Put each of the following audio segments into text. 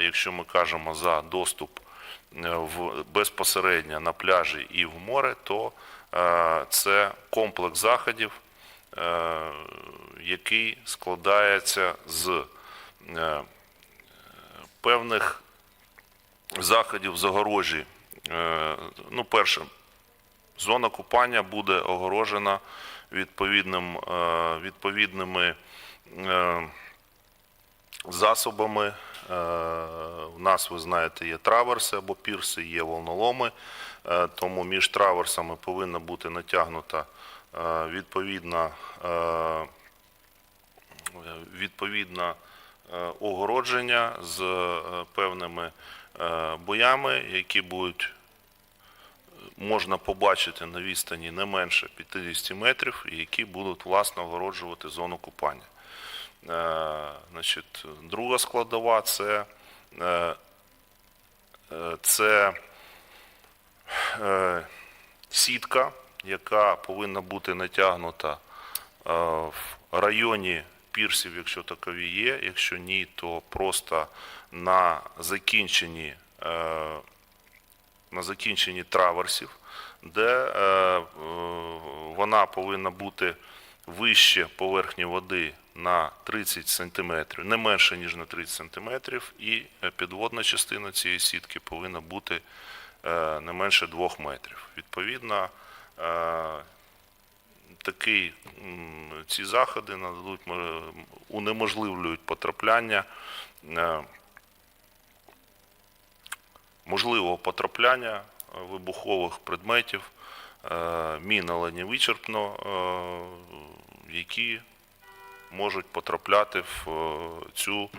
якщо ми кажемо за доступ е, в безпосередньо на пляжі і в море, то е, це комплекс заходів, е, який складається з е, певних заходів загорожі. Е, Ну, перше, зона купання буде огорожена відповідним, е, відповідними е, засобами. Е, У нас, ви знаєте, є траверси або пірси, є волноломи, Е, тому між траверсами повинна бути натягнута е, відповідна, відповідна огородження з певними боями, які будуть можна побачити на відстані не менше 50 метрів, які будуть власне огороджувати зону купання. Е, Значить, друга складова це, е, це е, сітка, яка повинна бути натягнута в районі пірсів, якщо такові є. Якщо ні, то просто на закінченні на закінченні траверсів, де вона повинна бути вище поверхні води на 30 см, не менше, ніж на 30 см, і е, підводна частина цієї сітки повинна бути е, не менше 2 метрів. Відповідно, е, такий, ці заходи нададуть, унеможливлюють потрапляння можливого потрапляння вибухових предметів, мін, але не вичерпно, е, які можуть потрапляти в е, цю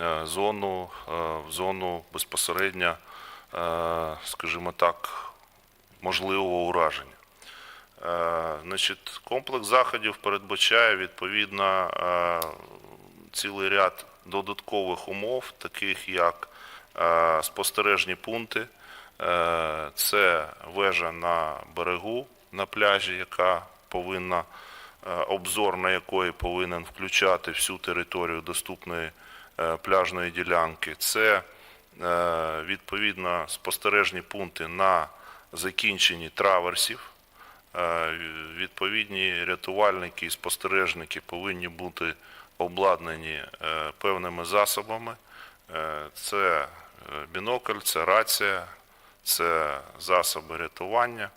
е, зону, е, в зону безпосередньо, е, скажімо так, можливого ураження. Е, Значить, комплекс заходів передбачає відповідно е, цілий ряд додаткових умов, таких як е, спостережні пункти, е, це вежа на берегу на пляжі, яка повинна е, обзор на якої повинен включати всю територію доступної е, пляжної ділянки. Це е, відповідно спостережні пункти на закінченні траверсів. Е, Відповідні рятувальники і спостережники повинні бути обладнані е, певними засобами. Е, Це е, бінокль, це рація, це засоби рятування.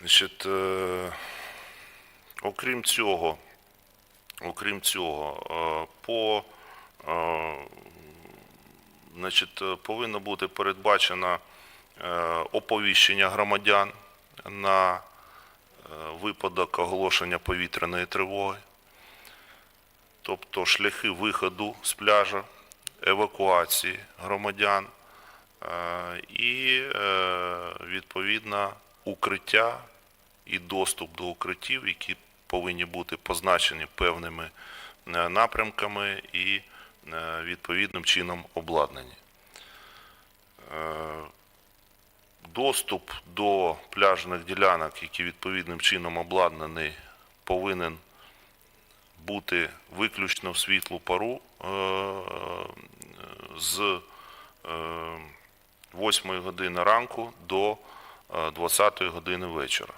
Значить, е, окрім цього, окрім цього, е, по е, значить, повинно бути передбачено е, оповіщення громадян на е, випадок оголошення повітряної тривоги, тобто шляхи виходу з пляжа, евакуації громадян і е, відповідно укриття і доступ до укриттів, які повинні бути позначені певними е, напрямками і е, відповідним чином обладнані. Е, Доступ до пляжних ділянок, які відповідним чином обладнані, повинен бути виключно в світлу пару е, з 8 години ранку до 20 години вечора.